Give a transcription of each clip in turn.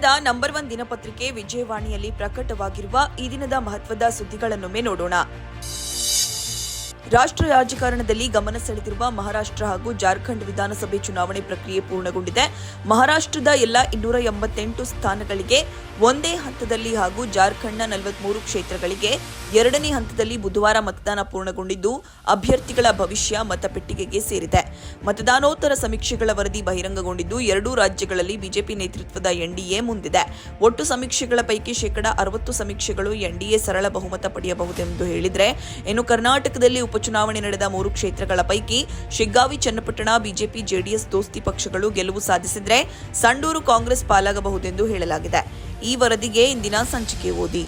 ಕನ್ನಡದ number one ದಿನಪತ್ರಿಕೆ ವಿಜಯವಾಣಿಯಲ್ಲಿ ಪ್ರಕಟವಾಗಿರುವ ಈ ದಿನದ ಮಹತ್ವದ ಸುದ್ದಿಗಳನ್ನೊಮ್ಮೆ ನೋಡೋಣ. ರಾಷ್ಟ್ರ ರಾಜಕಾರಣದಲ್ಲಿ ಗಮನ ಸೆಳೆದಿರುವ ಮಹಾರಾಷ್ಟ್ರ ಹಾಗೂ ಜಾರ್ಖಂಡ್ ವಿಧಾನಸಭೆ ಚುನಾವಣೆ ಪ್ರಕ್ರಿಯೆ ಪೂರ್ಣಗೊಂಡಿದೆ. ಮಹಾರಾಷ್ಟ್ರದ ಎಲ್ಲ ಇನ್ನೂರ ಎಂಬತ್ತೆಂಟು ಸ್ಥಾನಗಳಿಗೆ ಒಂದೇ ಹಂತದಲ್ಲಿ ಹಾಗೂ ಜಾರ್ಖಂಡ್ನ ನಲವತ್ಮೂರು ಕ್ಷೇತ್ರಗಳಿಗೆ ಎರಡನೇ ಹಂತದಲ್ಲಿ ಬುಧವಾರ ಮತದಾನ ಪೂರ್ಣಗೊಂಡಿದ್ದು, ಅಭ್ಯರ್ಥಿಗಳ ಭವಿಷ್ಯ ಮತಪೆಟ್ಟಿಗೆಗೆ ಸೇರಿದೆ. ಮತದಾನೋತ್ತರ ಸಮೀಕ್ಷೆಗಳ ವರದಿ ಬಹಿರಂಗಗೊಂಡಿದ್ದು, ಎರಡೂ ರಾಜ್ಯಗಳಲ್ಲಿ ಬಿಜೆಪಿ ನೇತೃತ್ವದ ಎನ್ಡಿಎ ಮುಂದಿದೆ. ಒಟ್ಟು ಸಮೀಕ್ಷೆಗಳ ಪೈಕಿ ಶೇಕಡಾ ಅರವತ್ತು ಸಮೀಕ್ಷೆಗಳು ಎನ್ಡಿಎ ಸರಳ ಬಹುಮತ ಪಡೆಯಬಹುದೆಂದು ಹೇಳಿದರೆ, ಇನ್ನು ಕರ್ನಾಟಕದಲ್ಲಿ ಉಪಚುನಾವಣೆ ನಡೆದ ಮೂರು ಕ್ಷೇತ್ರಗಳ ಪೈಕಿ ಶಿಗ್ಗಾವಿ, ಚನ್ನಪಟ್ಟಣ, ಬಿಜೆಪಿ, ಜೆಡಿಎಸ್ ದೋಸ್ತಿ ಪಕ್ಷಗಳು ಗೆಲುವು ಸಾಧಿಸಿದರೆ, ಸಂಡೂರು ಕಾಂಗ್ರೆಸ್ ಪಾಲಾಗಬಹುದೆಂದು ಹೇಳಲಾಗಿದೆ. ಈ ವರದಿಗೆ ಇಂದಿನ ಸಂಚಿಕೆ ಓದಿ.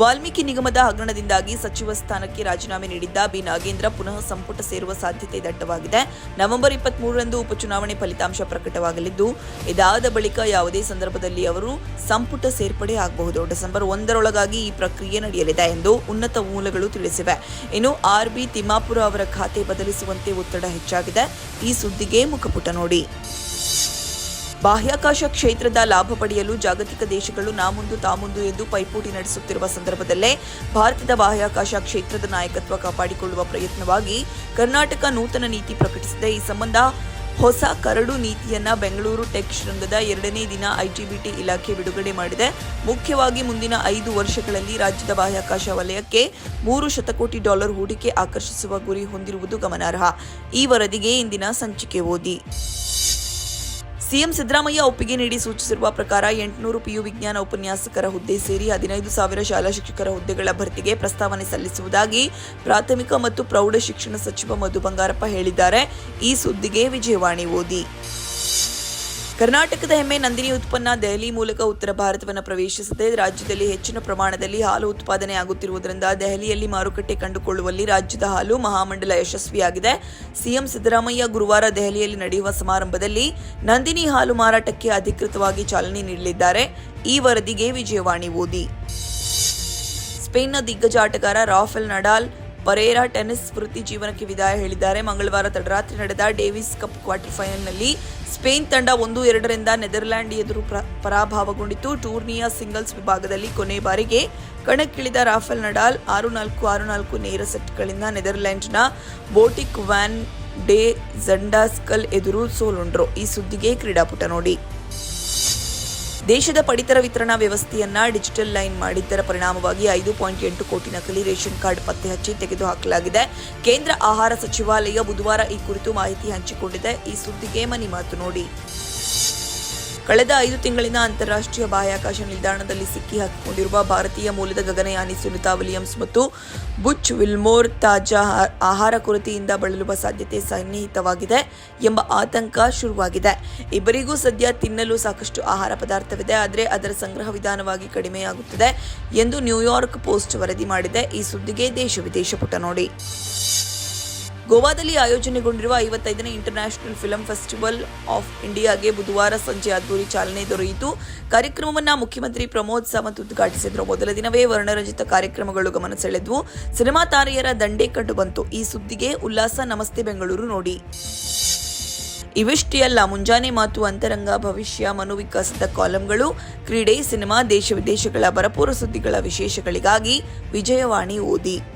ವಾಲ್ಮೀಕಿ ನಿಗಮದ ಹಗರಣದಿಂದಾಗಿ ಸಚಿವ ಸ್ಥಾನಕ್ಕೆ ರಾಜೀನಾಮೆ ನೀಡಿದ್ದ ಬಿ. ನಾಗೇಂದ್ರ ಪುನಃ ಸಂಪುಟ ಸೇರುವ ಸಾಧ್ಯತೆ ದಟ್ಟವಾಗಿದೆ. ನವೆಂಬರ್ ಇಪ್ಪತ್ಮೂರರಂದು ಉಪಚುನಾವಣೆ ಫಲಿತಾಂಶ ಪ್ರಕಟವಾಗಲಿದ್ದು, ಇದಾದ ಬಳಿಕ ಯಾವುದೇ ಸಂದರ್ಭದಲ್ಲಿ ಅವರು ಸಂಪುಟ ಸೇರ್ಪಡೆ ಆಗಬಹುದು. ಡಿಸೆಂಬರ್ ಒಂದರೊಳಗಾಗಿ ಈ ಪ್ರಕ್ರಿಯೆ ನಡೆಯಲಿದೆ ಎಂದು ಉನ್ನತ ಮೂಲಗಳು ತಿಳಿಸಿವೆ. ಇನ್ನು ಆರ್ ಬಿ ತಿಮ್ಮಾಪುರ ಅವರ ಖಾತೆ ಬದಲಿಸುವಂತೆ ಒತ್ತಡ ಹೆಚ್ಚಾಗಿದೆ. ಈ ಸುದ್ದಿಗೆ ಮುಖಪುಟ ನೋಡಿ. ಬಾಹ್ಯಾಕಾಶ ಕ್ಷೇತ್ರದ ಲಾಭ ಪಡೆಯಲು ಜಾಗತಿಕ ದೇಶಗಳು ನಾಮುಂದು ತಾಮುಂದು ಎಂದು ಪೈಪೋಟಿ ನಡೆಸುತ್ತಿರುವ ಸಂದರ್ಭದಲ್ಲೇ ಭಾರತದ ಬಾಹ್ಯಾಕಾಶ ಕ್ಷೇತ್ರದ ನಾಯಕತ್ವ ಕಾಪಾಡಿಕೊಳ್ಳುವ ಪ್ರಯತ್ನವಾಗಿ ಕರ್ನಾಟಕ ನೂತನ ನೀತಿ ಪ್ರಕಟಿಸಿದೆ. ಈ ಸಂಬಂಧ ಹೊಸ ಕರಡು ನೀತಿಯನ್ನ ಬೆಂಗಳೂರು ಟೆಕ್ ಶೃಂಗದ ಎರಡನೇ ದಿನ ಐಟಿಬಿಟಿ ಇಲಾಖೆ ಬಿಡುಗಡೆ ಮಾಡಿದೆ. ಮುಖ್ಯವಾಗಿ ಮುಂದಿನ ಐದು ವರ್ಷಗಳಲ್ಲಿ ರಾಜ್ಯದ ಬಾಹ್ಯಾಕಾಶ ವಲಯಕ್ಕೆ ಮೂರು ಶತಕೋಟಿ ಡಾಲರ್ ಹೂಡಿಕೆ ಆಕರ್ಷಿಸುವ ಗುರಿ ಹೊಂದಿರುವುದು ಗಮನಾರ್ಹ. ಈ ವರದಿಗೆ ಇಂದಿನ ಸಂಚಿಕೆ ಓದಿ. ಸಿಎಂ ಸಿದ್ದರಾಮಯ್ಯ ಒಪ್ಪಿಗೆ ನೀಡಿ ಸೂಚಿಸಿರುವ ಪ್ರಕಾರ ಎಂಟುನೂರು ಪಿಯು ವಿಜ್ಞಾನ ಉಪನ್ಯಾಸಕರ ಹುದ್ದೆ ಸೇರಿ ಹದಿನೈದು ಸಾವಿರ ಶಾಲಾ ಶಿಕ್ಷಕರ ಹುದ್ದೆಗಳ ಭರ್ತಿಗೆ ಪ್ರಸ್ತಾವನೆ ಸಲ್ಲಿಸುವುದಾಗಿ ಪ್ರಾಥಮಿಕ ಮತ್ತು ಪ್ರೌಢ ಶಿಕ್ಷಣ ಸಚಿವ ಮಧು ಬಂಗಾರಪ್ಪ ಹೇಳಿದ್ದಾರೆ. ಈ ಸುದ್ದಿಗೆ ವಿಜಯವಾಣಿ ಓದಿ. ಕರ್ನಾಟಕದ ಹೆಮ್ಮೆ ನಂದಿನಿ ಉತ್ಪನ್ನ ದೆಹಲಿ ಮೂಲಕ ಉತ್ತರ ಭಾರತವನ್ನು ಪ್ರವೇಶಿಸದೆ ರಾಜ್ಯದಲ್ಲಿ ಹೆಚ್ಚಿನ ಪ್ರಮಾಣದಲ್ಲಿ ಹಾಲು ಉತ್ಪಾದನೆ ಆಗುತ್ತಿರುವುದರಿಂದ ದೆಹಲಿಯಲ್ಲಿ ಮಾರುಕಟ್ಟೆ ಕಂಡುಕೊಳ್ಳುವಲ್ಲಿ ರಾಜ್ಯದ ಹಾಲು ಮಹಾಮಂಡಲ ಯಶಸ್ವಿಯಾಗಿದೆ. ಸಿಎಂ ಸಿದ್ದರಾಮಯ್ಯ ಗುರುವಾರ ದೆಹಲಿಯಲ್ಲಿ ನಡೆಯುವ ಸಮಾರಂಭದಲ್ಲಿ ನಂದಿನಿ ಹಾಲು ಮಾರಾಟಕ್ಕೆ ಅಧಿಕೃತವಾಗಿ ಚಾಲನೆ ನೀಡಲಿದ್ದಾರೆ. ಈ ವರದಿಗೆ ವಿಜಯವಾಣಿ ಓದಿ. ಸ್ಪೇನ್ನ ದಿಗ್ಗಜ ಆಟಗಾರ ರಾಫೆಲ್ ನಡಾಲ್ ಪರೇರಾ ಟೆನಿಸ್ ವೃತ್ತಿ ಜೀವನಕ್ಕೆ ವಿದಾಯ ಹೇಳಿದ್ದಾರೆ. ಮಂಗಳವಾರ ತಡರಾತ್ರಿ ನಡೆದ ಡೇವಿಸ್ ಕಪ್ ಕ್ವಾರ್ಟರ್ ಫೈನಲ್ನಲ್ಲಿ ಸ್ಪೇನ್ ತಂಡ ಒಂದು ಎರಡರಿಂದ ನೆದರ್ಲ್ಯಾಂಡ್ ಎದುರು ಪ್ರ- ಪರಾಭವಗೊಂಡಿತು ಟೂರ್ನಿಯ ಸಿಂಗಲ್ಸ್ ವಿಭಾಗದಲ್ಲಿ ಕೊನೆ ಬಾರಿಗೆ ಕಣಕ್ಕಿಳಿದ ರಾಫೆಲ್ ನಡಾಲ್ ಆರು ನಾಲ್ಕು ಆರು ನಾಲ್ಕು ನೇರ ಸೆಟ್ಗಳಿಂದ ನೆದರ್ಲ್ಯಾಂಡ್ನ ಬೋಟಿಕ್ ವ್ಯಾನ್ ಡೇ ಜಂಡಾಸ್ಕಲ್ ಎದುರು ಸೋಲುಂಡ್ರು. ಈ ಸುದ್ದಿಗೆ ಕ್ರೀಡಾಪುಟ ನೋಡಿ. ದೇಶದ ಪಡಿತರ ವಿತರಣಾ ವ್ಯವಸ್ಥೆಯನ್ನ ಡಿಜಿಟಲ್ ಲೈನ್ ಮಾಡಿದ್ದರ ಪರಿಣಾಮವಾಗಿ ಐದು ಪಾಯಿಂಟ್ ಎಂಟು ಕೋಟಿ ನಕಲಿ ರೇಷನ್ ಕಾರ್ಡ್ ಪತ್ತೆ ಹಚ್ಚಿ ತೆಗೆದುಹಾಕಲಾಗಿದೆ. ಕೇಂದ್ರ ಆಹಾರ ಸಚಿವಾಲಯ ಬುಧವಾರ ಈ ಕುರಿತು ಮಾಹಿತಿ ಹಂಚಿಕೊಂಡಿದೆ. ಈ ಸುದ್ದಿಗೆ ಮನಿ ಮಾತು ನೋಡಿ. ಕಳೆದ ಐದು ತಿಂಗಳಿನ ಅಂತಾರಾಷ್ಟ್ರೀಯ ಬಾಹ್ಯಾಕಾಶ ನಿಲ್ದಾಣದಲ್ಲಿ ಸಿಕ್ಕಿ ಹಾಕಿಕೊಂಡಿರುವ ಭಾರತೀಯ ಮೂಲದ ಗಗನಯಾನಿ ಸುನಿತಾ ವಿಲಿಯಮ್ಸ್ ಮತ್ತು ಬುಚ್ ವಿಲ್ಮೋರ್ ತಾಜಾ ಆಹಾ- ಆಹಾರ ಕೊರತೆಯಿಂದ ಬಳಲುವ ಸಾಧ್ಯತೆ ಸನ್ನಿಹಿತವಾಗಿದೆ ಎಂಬ ಆತಂಕ ಶುರುವಾಗಿದೆ. ಇಬ್ಬರಿಗೂ ಸದ್ಯ ತಿನ್ನಲು ಸಾಕಷ್ಟು ಆಹಾರ ಪದಾರ್ಥವಿದೆ. ಆದರೆ ಅದರ ಸಂಗ್ರಹ ವಿಧಾನವಾಗಿ ಕಡಿಮೆಯಾಗುತ್ತದೆ ಎಂದು ನ್ಯೂಯಾರ್ಕ್ ಪೋಸ್ಟ್ ವರದಿ ಮಾಡಿದೆ. ಈ ಸುದ್ದಿಗೆ ದೇಶ ವಿದೇಶ ಪುಟ ನೋಡಿ. ಗೋವಾದಲ್ಲಿ ಆಯೋಜನೆಗೊಂಡಿರುವ ಐವತ್ತೈದನೇ ಇಂಟರ್ನ್ಯಾಷನಲ್ ಫಿಲಂ ಫೆಸ್ಟಿವಲ್ ಆಫ್ ಇಂಡಿಯಾಗೆ ಬುಧವಾರ ಸಂಜೆ ಅದ್ದೂರಿ ಚಾಲನೆ ದೊರೆಯಿತು. ಕಾರ್ಯಕ್ರಮವನ್ನು ಮುಖ್ಯಮಂತ್ರಿ ಪ್ರಮೋದ್ ಸಾವಂತ್ ಉದ್ಘಾಟಿಸಿದರು. ಮೊದಲ ದಿನವೇ ವರ್ಣರಂಜಿತ ಕಾರ್ಯಕ್ರಮಗಳು ಗಮನ ಸೆಳೆದ್ವು. ಸಿನಿಮಾ ತಾರೆಯರ ದಂಡೆ ಕಂಡು ಈ ಸುದ್ದಿಗೆ ಉಲ್ಲಾಸ, ನಮಸ್ತೆ ಬೆಂಗಳೂರು ನೋಡಿ. ಇವಿಷ್ಟೇ ಅಲ್ಲ ಮುಂಜಾನೆ ಮಾತು, ಅಂತರಂಗ, ಭವಿಷ್ಯ ಮನೋವಿಕಾಸದ ಕಾಲಂಗಳು, ಕ್ರೀಡೆ, ಸಿನಿಮಾ, ದೇಶ ವಿದೇಶಗಳ ಬರಪೂರ ಸುದ್ದಿಗಳ ವಿಶೇಷಗಳಿಗಾಗಿ ವಿಜಯವಾಣಿ ಓದಿ.